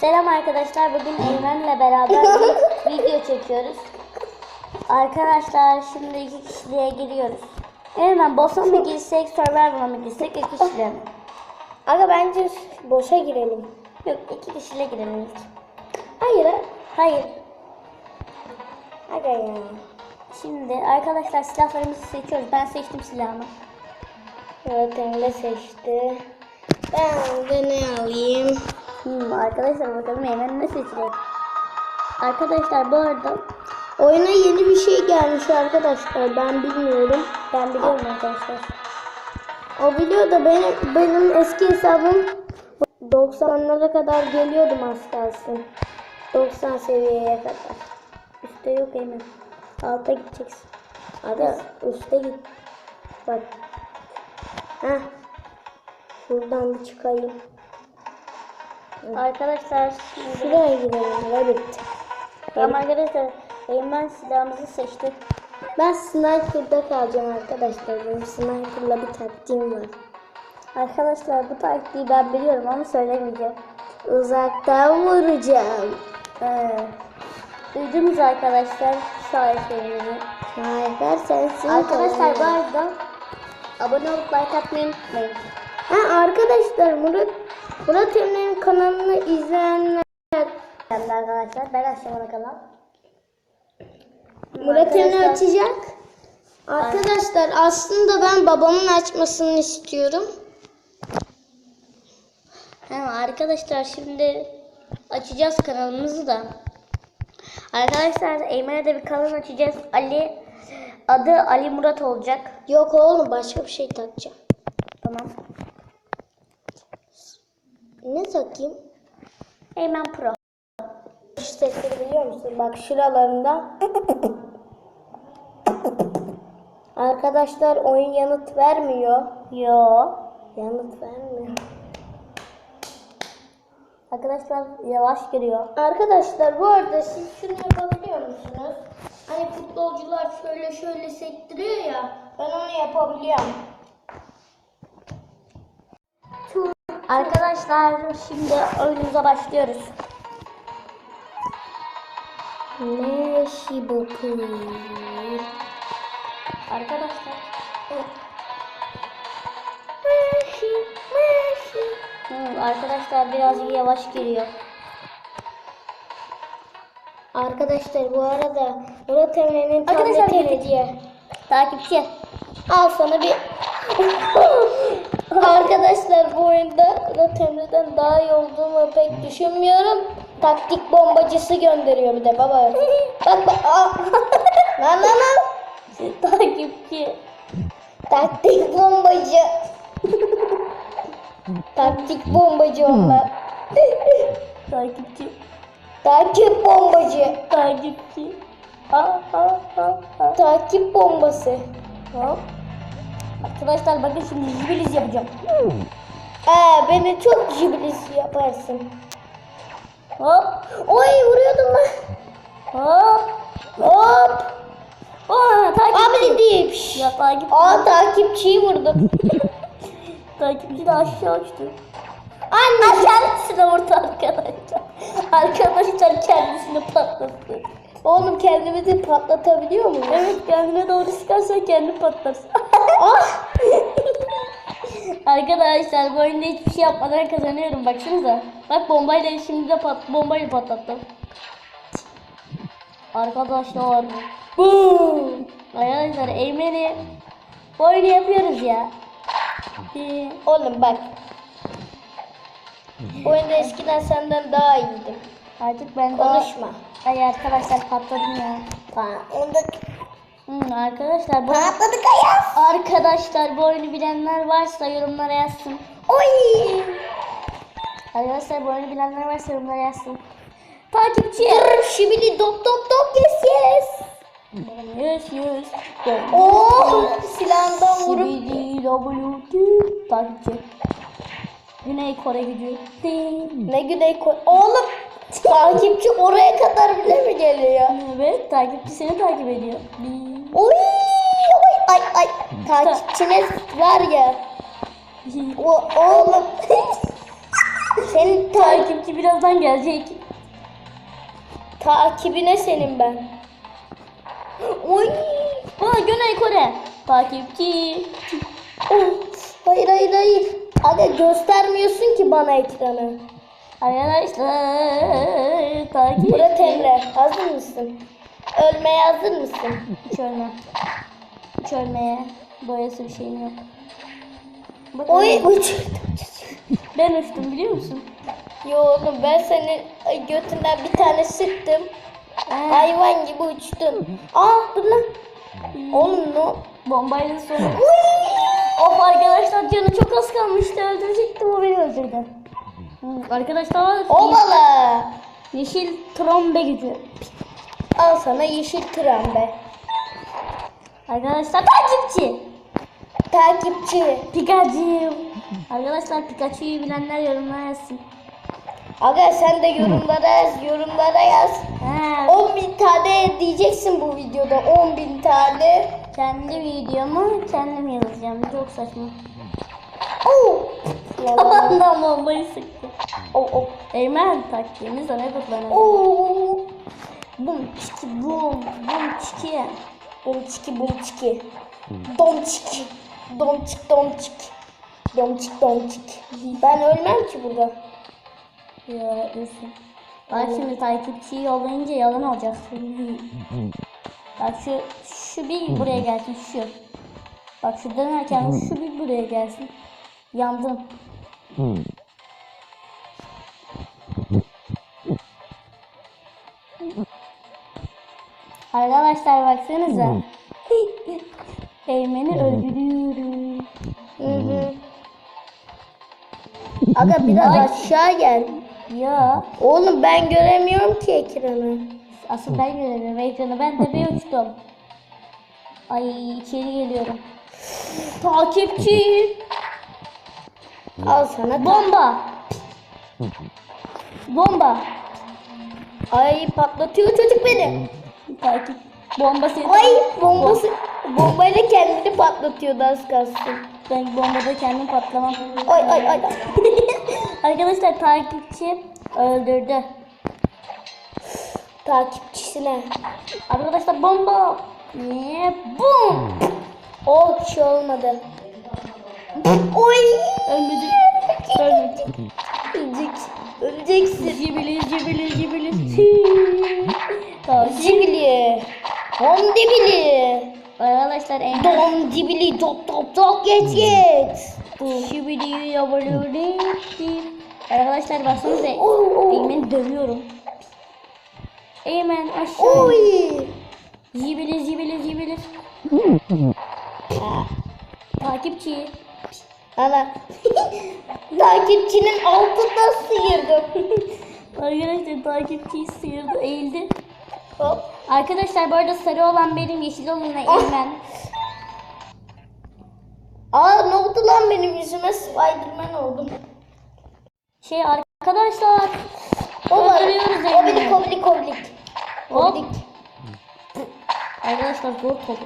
Selam arkadaşlar. Bugün Eymen'le beraber bir video çekiyoruz. Arkadaşlar şimdi iki kişiliğe giriyoruz. Eymen boss'a mı girsek, Survivor'a mı girsek, iki kişiliğe mi? Aga bence boşa girelim. Yok iki kişiliğe girelim ilk. Hayır. Hayır. Aga ya. Şimdi arkadaşlar silahlarımızı seçiyoruz. Ben seçtim silahımı. Evet Emre seçti. Ben de ne alayım? Hmm, arkadaşlar bakalım Eymen ne seçecek? Arkadaşlar bu arada Oyuna yeni bir şey gelmiş arkadaşlar. Ben bilmiyorum. ben biliyorum arkadaşlar. O videoda benim benim eski hesabım 90'lara kadar geliyordum az kalsın. 90 seviyeye kadar. Üstte yok Eymen. Alta gideceksin. Aga üste git. Bak. Heh. Şuradan bir çıkayım. Arkadaşlar şimdi Şuraya gidelim. Rabbit. Tamam arkadaşlar Eymen silahımızı seçti. Ben sniper'da kalacağım arkadaşlar. Benim sniper'la bir taktiğim var. Arkadaşlar bu taktiği ben biliyorum ama söylemeyeceğim. Uzaktan vuracağım. Ee, duydunuz arkadaşlar şahitlerimizi. Şahifer sensin. Arkadaşlar bu arada abone olup like atmayı unutmayın. Ha arkadaşlar Murat Murat Emre'nin kanalını izleyenler arkadaşlar ben açacağım ona kanal. Murat Emre açacak. Arkadaşlar aslında ben babamın açmasını istiyorum. Hem arkadaşlar şimdi açacağız kanalımızı da. Arkadaşlar Eymen'e de bir kanal açacağız. Ali adı Ali Murat olacak. Yok oğlum başka bir şey takacağım. Tamam. Ne takayım? Eymen Pro. Şu sesleri biliyor musun? Bak şuralarında. Arkadaşlar oyun yanıt vermiyor. Yo. Yanıt vermiyor. Arkadaşlar yavaş giriyor. Arkadaşlar bu arada siz şunu yapabiliyor musunuz? Hani futbolcular şöyle şöyle sektiriyor ya. Ben onu yapabiliyorum. Arkadaşlar şimdi oyunumuza başlıyoruz. Meşi bakır. Arkadaşlar. Meşi, meşi. Hı, arkadaşlar biraz yavaş giriyor. Arkadaşlar bu arada Murat Emre'nin tableti hediye. Takipçi. Al sana bir... Arkadaşlar bu oyunda Murat Emre'den daha iyi olduğumu pek düşünmüyorum. Taktik bombacısı gönderiyor bir de baba. Bak bak. Lan lan lan. Takipçi. Taktik bombacı. Taktik bombacı onlar. Takipçi. Takip bombacı. Takipçi. Ha ha ha ha. Takip bombası. Hop. Arkadaşlar bakın şimdi jibiliz yapacağım. Aa, beni çok jiblis yaparsın. Hop. Oy vuruyordum lan. Hop. Hop. Aa, takipçi. Abi dip. Ya takip. Aa takipçiyi vurdum. Takipçi de aşağı uçtu. Anne. Kendisine vurdu arkadaşlar. Arkadaşlar kendisini patlattı. Oğlum kendimizi patlatabiliyor muyuz? Evet kendine doğru sıkarsan kendi patlarsın. Ah. Arkadaşlar bu oyunda hiçbir şey yapmadan kazanıyorum baksanıza. Bak bombayla şimdi de pat bombayla patlattım. Arkadaşlar. Boom. Arkadaşlar Eymen'i bu oyunu yapıyoruz ya. Ee, Oğlum bak. Oyunda eskiden senden daha iyiydim. Artık ben daha... Konuşma. Ay arkadaşlar patladım ya. Falan. Onda Hmm, arkadaşlar bu patladık ayaz. arkadaşlar bu oyunu bilenler varsa yorumlara yazsın. Oy. Arkadaşlar bu oyunu bilenler varsa yorumlara yazsın. Takipçi. Şibili dop dop dop yes yes. Yes yes. Oh silahından vurup. CBDWT. Takipçi. Güney Kore gücü. Ne güney koy. Oğlum takipçi oraya kadar bile mi geliyor? Evet takipçi seni takip ediyor. Oy, oy ay ay. Takipçiniz var ya. O oğlum. Senin ta- Takipçi birazdan gelecek. takibine senin ben. Oy. Aa Güney Kore. Takipçi. Oh. Hayır hayır hayır. Aga göstermiyorsun ki bana ekranı. Arkadaşlar takip. Murat Emre hazır mısın? Ölmeye hazır mısın? Hiç ölmem. Hiç ölmeye. Boyası bir şeyim yok. Bakın, Oy uç. Ben uçtum biliyor musun? Yo oğlum ben senin götünden bir tane sıktım. Ee, Hayvan gibi uçtun. Aa dur lan. Oğlum no. bombayla sonra. of arkadaşlar canı çok az kalmıştı. Öldürecektim o beni öldürdü. Hı, Arkadaşlar Obala. yeşil trombe gücü. Al sana yeşil tren be. Arkadaşlar takipçi. Takipçi. Pikachu. Arkadaşlar Pikachu'yu bilenler yorumlara yazsın. Aga sen de yorumlara yaz, yorumlara yaz. He, 10 bin tane diyeceksin bu videoda 10 bin tane. kendi videomu kendim yazacağım. Çok saçma. Oh. Kafandan bombayı sıktı. Oh, oh. Eymen taktiğimiz ona kullanalım. Oh. Bum çiki bum bum çiki. Bom çiki bom çiki. Dom çiki. Dom çik dom çik. Dom çik dom çik. Ben ölmem ki burada. Ya üzüm. Bak şimdi takipçiyi yollayınca yalan olacak. Bak şu şu bir buraya gelsin şu. Bak şu dönerken şu bir buraya gelsin. Yandım. Arkadaşlar baksanıza. Eymen'i öldürüyorum. Hı hı. Aga biraz aşağı gel. Ya Oğlum ben göremiyorum ki ekranı. asıl ben göremiyorum ekranı. Ben tepeye uçtum. Ay içeri geliyorum. Takipçi. Al sana Bomba. Bomba. Ay patlatıyor çocuk beni. Takip. Bomba seni. Ay bombası bombayla kendini patlatıyordu az kalsın. Ben bombada kendim patlamam. Ay ay ay. Arkadaşlar takipçi öldürdü. Takipçisine. Arkadaşlar bomba. Ne? Bum. O kişi olmadı. Oy. Ölmedi. Ölmedi. Öleceksin. Öleceksin. Cibili cibili Cibili. Dom dibili. Arkadaşlar en Dom dibili dop dop dop geç geç. Şibidi yabaluri. Arkadaşlar baksanıza. Eymen dövüyorum. Eymen aşağı. Oy. Zibili zibili zibili. Takipçi. Ana. Takipçinin altından sıyırdım. Arkadaşlar takipçiyi sıyırdı eğildi. Hop. Arkadaşlar bu arada sarı olan benim yeşil olan da Eymen. Aa ne oldu lan benim yüzüme Spiderman oldum. Şey arkadaşlar. O var. Öldürüyoruz Oblik Eymen'i. oblik oblik. Hop. Oblik. Arkadaşlar zor kolu.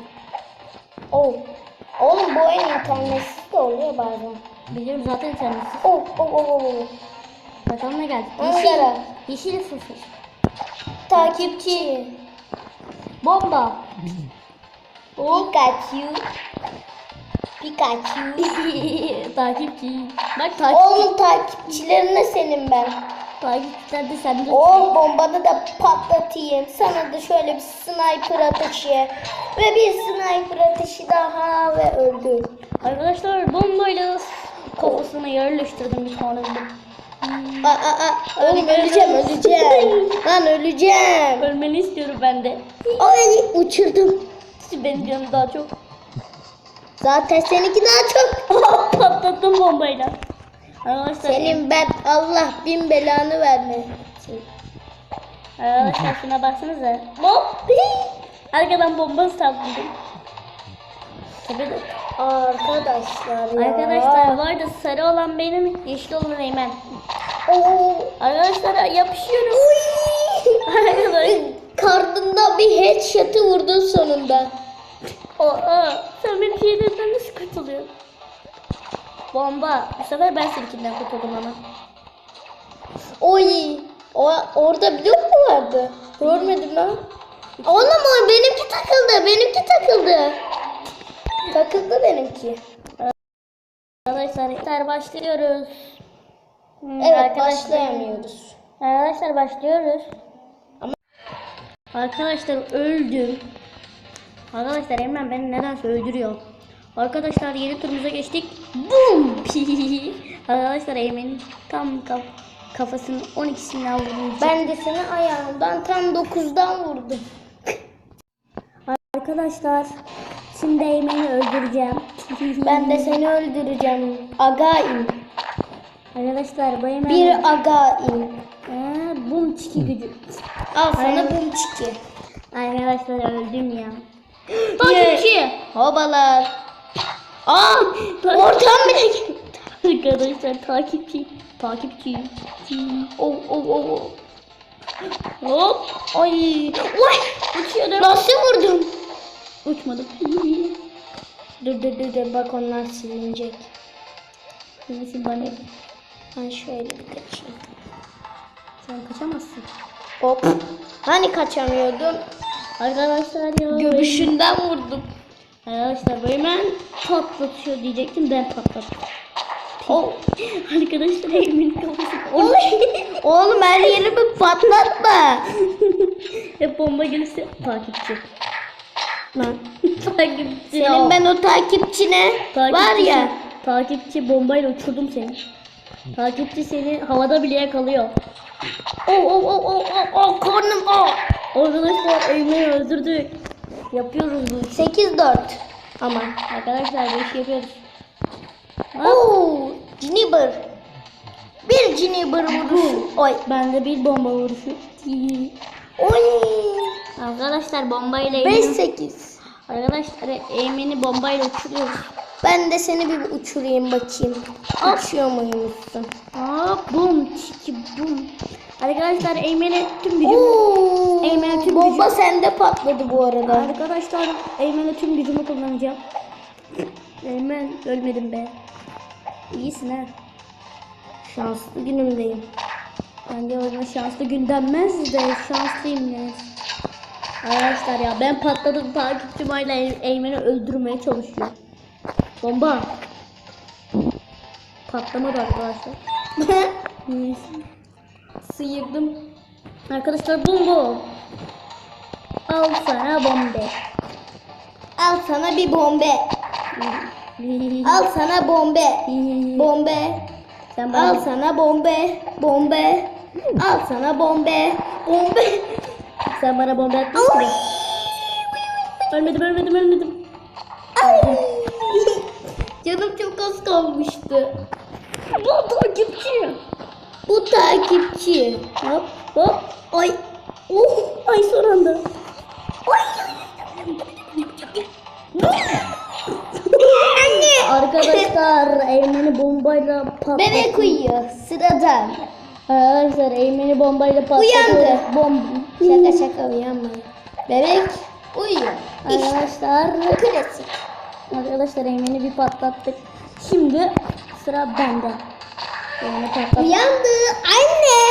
Oh. Oğlum bu oyun internetsiz de oluyor bazen. Biliyorum zaten kendisi. Oh oh oh oh. Bakalım ne geldi. Yeşil. Yeşil sıfır. Takipçi. Bomba. Pikachu. Pikachu. takipçi. Bak takip, Oğlum takipçilerine senin ben. takipçiler de sende. O bombada da patlatayım. Sana da şöyle bir sniper ateşi. Ve bir sniper ateşi daha ve öldü. Arkadaşlar bombayla kafasına yerleştirdim bir tane. Aa, aa. Oğlum öleceğim öleceğim. Lan öleceğim. Ölmeni istiyorum ben de. Ay uçurdum. Benim canım daha çok. Zaten seninki daha çok. Patlattım bombayla. Arkadaşlar, Senin ben Allah bin belanı verme. arkadaşlar şuna baksanıza. Hop. Arkadan bomba salladım. Tabii de. Arkadaşlar ya. Arkadaşlar bu arada sarı olan benim, yeşil olan Eymen. Arkadaşlar yapışıyorum. Arkadaşlar. Karnından bir headshot'ı vurdun sonunda. Aa, sen benim şeylerimden nasıl kurtuluyorsun? Bomba. Bu sefer ben seninkinden kurtuldum ama. Oy. O, orada blok mu vardı? Görmedim lan. Oğlum o benimki takıldı. Benimki takıldı. Takıldı benimki. Arkadaşlar başlıyoruz. Hmm, Evet arkadaşlar- başlayamıyoruz. Arkadaşlar başlıyoruz. Ama- Arkadaşlar öldüm. Arkadaşlar Emren beni nedense öldürüyor. Arkadaşlar yeni turumuza geçtik. Boom! Arkadaşlar Eymen'in tam kaf kafasının 12'sini vurdum. Ben de seni ayağından tam 9'dan vurdum. Arkadaşlar şimdi Eymen'i öldüreceğim. Ben de seni öldüreceğim. Again. Arkadaşlar bu Eymen... Bir again. Ee, bum çiki gücü. Al sana bum çiki. Arkadaşlar öldüm ya. Takipçi. Hobalar. Aa, ortam bile geldi. Arkadaşlar takipçi. Takipçi. Oh oh oh. oh. Hop. Ay. Vay. Uçuyorum. Nasıl vurdum? Uçmadım. Dur dur dur dur bak onlar silinecek. Neyse bana. Ben şöyle bir kaçayım. Sen kaçamazsın. Hop. Hani kaçamıyordum? Arkadaşlar ya. Göbüşünden vurdum. Arkadaşlar bu hemen patlatıyor diyecektim ben patlattım. Oh. Arkadaşlar Eymen'in kafası. Oy. Oğlum her yerimi patlatma. Hep bomba gelirse takipçi. Lan. takipçi. Senin ben o takipçine Takipçi var ya. sen- Takipçi bombayla uçurdum seni. Takipçi seni havada bile yakalıyor. Oh oh oh oh oh oh karnım oh. Arkadaşlar Eymen'i öldürdük. Yapıyoruz bu işi. 8-4. Ama. Arkadaşlar bu işi yapıyoruz. Ha? Oo, Juniper. Bir Juniper vuruşu. Oy. Ben de bir bomba vuruşu. Oy. Arkadaşlar bombayla Eymen'i... 5-8. Arkadaşlar Eymen'i bombayla uçuruyoruz. Ben de seni bir uçurayım bakayım. Uçuyor muymuşsun? Hop bum çiki bum. Arkadaşlar Eymen'e tüm gücüm. Oo. Eymen tüm Bomba gücü- sende patladı bu arada. Arkadaşlar Eymen'e tüm gücümü kullanacağım. Eymen ölmedim be. İyisin ha. Şanslı günümdeyim. Bence o zaman şanslı gün denmez de şanslıyım yani. Arkadaşlar ya ben patladım takipçim hala Ey- Eymen'i öldürmeye çalışıyor. Bomba. Patlamadı arkadaşlar. Sıyırdım. Arkadaşlar bomba. Al sana bombe. Al sana bir bombe. Al sana bombe. Bombe. Sen bana Al sana bombe. Bombe. Al sana bombe. Bombe. sen bana bombe atmışsın. Ölmedim ölmedim ölmedim. Ay. Canım çok az kalmıştı. Bu takipçi. Bu takipçi. Hop hop. Ay. Oh. Ay son anda. Anne. Arkadaşlar Eymen'i bombayla patlattı. Bebek uyuyor. Sıradan. Arkadaşlar Eymen'i bombayla patlattı. Uyandı. Bom. Şaka şaka uyanmayın. Bebek uyuyor. İşte. Arkadaşlar. Klasik. Arkadaşlar Eymen'i bir patlattık. Şimdi sıra bende. Eymen'i patlattık. Uyandı. Anne.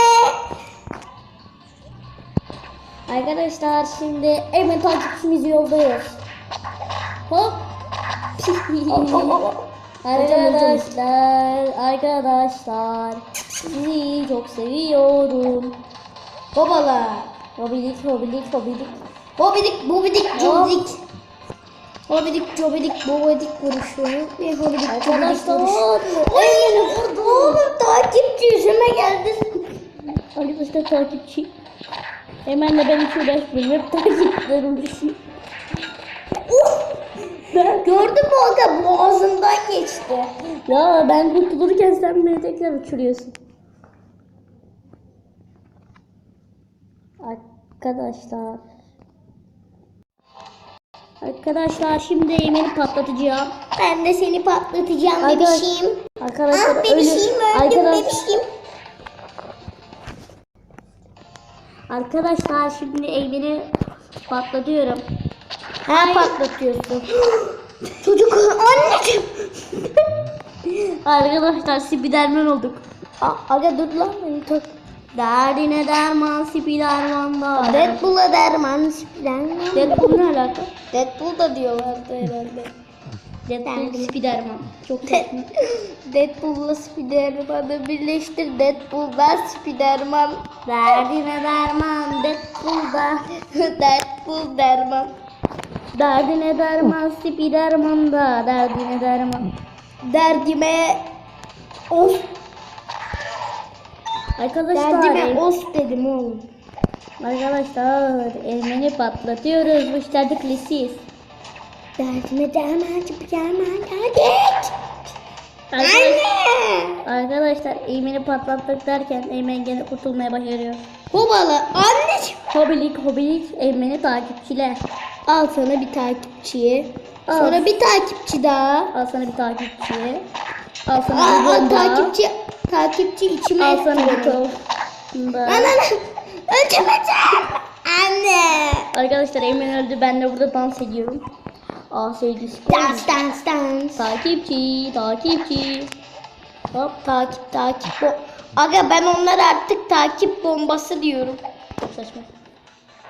Arkadaşlar şimdi Eymen takipçimizi yoldayız. Hop. arkadaşlar, arkadaşlar. Sizi çok seviyorum. Babalar. Hobilik, hobilik, hobilik. Bobidik, bobidik, cobidik. Bobidik, cobidik, bobidik vuruşu. Bir bobidik Arkadaşlar. Ay, vurdu. Oğlum takipçi yüzüme geldi. Arkadaşlar takipçi. Hemen de ben hiç uğraşmıyorum. Hep takipçiler uğraşıyor. Ben, Gördün mü o da boğazından geçti. ya ben kurtulurken sen beni tekrar uçuruyorsun. Arkadaşlar. Arkadaşlar şimdi Eymen'i patlatacağım. Ben de seni patlatacağım Arkadaş- bebişim. Arkadaşlar Ah bebişim öldüm Arkadaş- bebişim. Arkadaşlar şimdi Eymen'i patlatıyorum. Ha patlatıyorsun. Çocuk anneciğim. Arkadaşlar Spiderman olduk. Aga dur lan beni tak. Derdine derman Spiderman'da. Deadpool'a derman Spiderman. Deadpool ne alaka? Deadpool da diyorlardı herhalde. Deadpool Spiderman. Çok saçma. Deadpool'la Spiderman'ı birleştir. Deadpool'dan Spiderman. Derdine derman Deadpool'da. Deadpool derman. Derdine derman Spiderman'da. Derdine derman. Derdime os. Arkadaşlar. Derdime os dedim oğlum. Arkadaşlar elmeni patlatıyoruz. Bu işlerde klasiyiz. Derdime derman Spiderman geldik. Arkadaşlar, Anne. arkadaşlar eğmeni patlattık derken Eymen gene kurtulmaya başarıyor. Babalı anneciğim. Hobilik hobilik Eymen'i takipçile. Al sana bir takipçiye. Al. Sonra bir takipçi daha. Al sana bir takipçi. Al sana bir bomba. takipçi takipçi içime Al etti sana bir beni. top. Bunda. Ana öldürmeyeceğim. Anne. Arkadaşlar Eymen öldü. Ben de burada dans ediyorum. Aa sevgisi. Dans dans dans. Takipçi, takipçi. Hop takip takip. Bo- Aga ben onlara artık takip bombası diyorum. Çok saçma.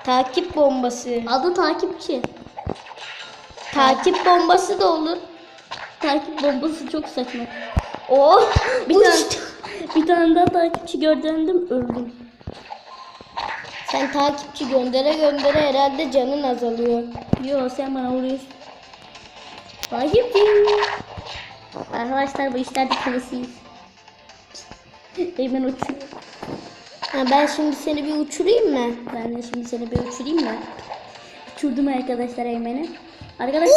Takip bombası. Adı takipçi. Takip bombası da olur. Takip bombası çok saçma. Oh. Bir tane. Bir tane daha takipçi gördüm öldüm. Sen takipçi göndere göndere herhalde canın azalıyor. Yo sen bana vuruyorsun. Takipçi. Arkadaşlar bu işlerde klasiyiz. Eymen uçuyor. Ha, ben şimdi seni bir uçurayım mı? Ben de şimdi seni bir uçurayım mı? Uçurdum arkadaşlar Eymen'i. Arkadaşlar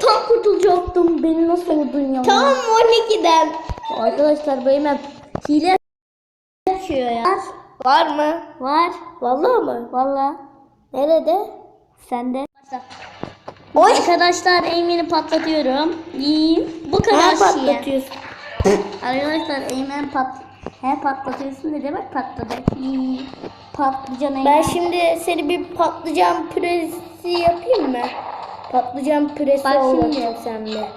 Tam tam kurtulacaktım. Beni nasıl vurdun ya? Tam 12'den. Arkadaşlar bu Eymen hile yapıyor ya. Var mı? Var. Vallahi mı? Valla. Nerede? Sende. Oy. Arkadaşlar Eymen'i patlatıyorum. İyi. Bu kadar Ha şey. patlatıyorsun. Arkadaşlar Eymen pat he patlatıyorsun ne demek patladı? İyi. Patlıcan Eymen. Ben şimdi seni bir patlıcan püresi yapayım mı? Patlıcan püresi Bak olacak sende.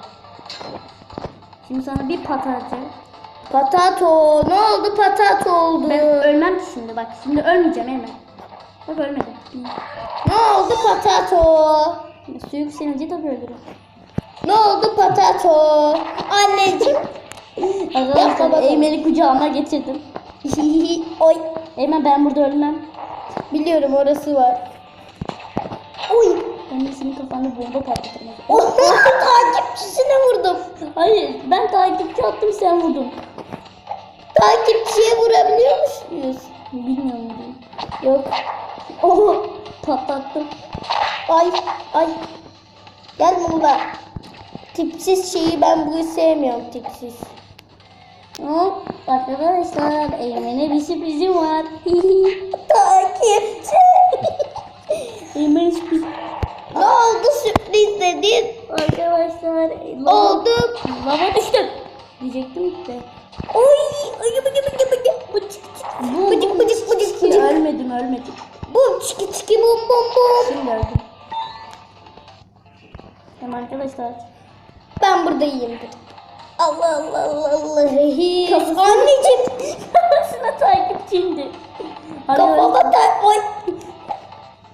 Şimdi sana bir pat atacağım. Patato. Ne oldu patato oldu? Ben ölmem şimdi bak. Şimdi ölmeyeceğim Eymen. Bak ölmedim. Ne oldu patato? Su yükselince tabii ölürüm. Ne oldu patato? Anneciğim. Arkadaşlar. Eymen'i kucağıma getirdim. Oy. Eymen ben burada ölmem. Biliyorum orası var. Ben de senin kafanda bomba patlatırım. Oh, takipçisine vurdum. Hayır ben takipçi attım sen vurdun. Takipçiye vurabiliyor musunuz? Bilmiyorum diyeyim. Yok. Oho patlattım. Ay ay. Gel burada. Tipsiz şeyi ben bunu sevmiyorum tipsiz. Hop arkadaşlar Eymen'e bir sürprizim var. Takipçi. Eymen'e sürpriz. Ne oldu sürpriz dedin? Arkadaşlar lava, Oldu. lava düştüm. Diyecektim de. Oy. Bıcı bıcı bıcı bıcı. Bıcık Bıcık bu- bıcık bıcık bıcık. Ölmedim ölmedim. Bum çiki çiki bum bum bum. Şimdi öldüm. Hem arkadaşlar. Ben burada iyiyimdir. Allah Allah Allah Allah. Kafası- Anneciğim. Kafasına takipçiydi. Kafama Arkadaşlar, da. Oy.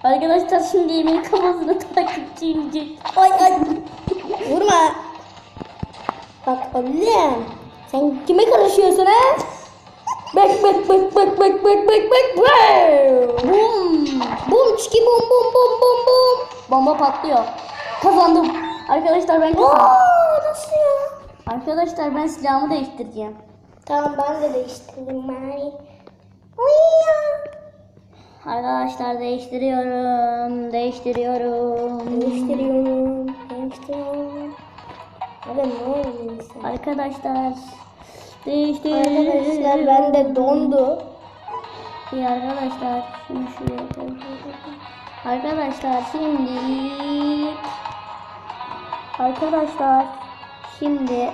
Arkadaşlar şimdi Eymen'in kafasına takipçi inecek. Ay ay. Vurma. Bak oğlum. Sen kime karışıyorsun ha? Bak bak bak bak bak bak bak bak bak. Bum. Bum çiki bum bum bum bum bum. Bomba patlıyor. Kazandım. Arkadaşlar ben kazandım. Aa nasıl ya? Arkadaşlar ben silahımı değiştireceğim. Tamam ben de değiştirdim bari. Oy ya. Arkadaşlar değiştiriyorum. Değiştiriyorum. Değiştiriyorum. Değiştiriyorum. Abi ne oldu sen? Arkadaşlar değiştiriyorum. Arkadaşlar bende dondu. İyi arkadaşlar şunu şuraya koyalım. Arkadaşlar şimdi Arkadaşlar şimdi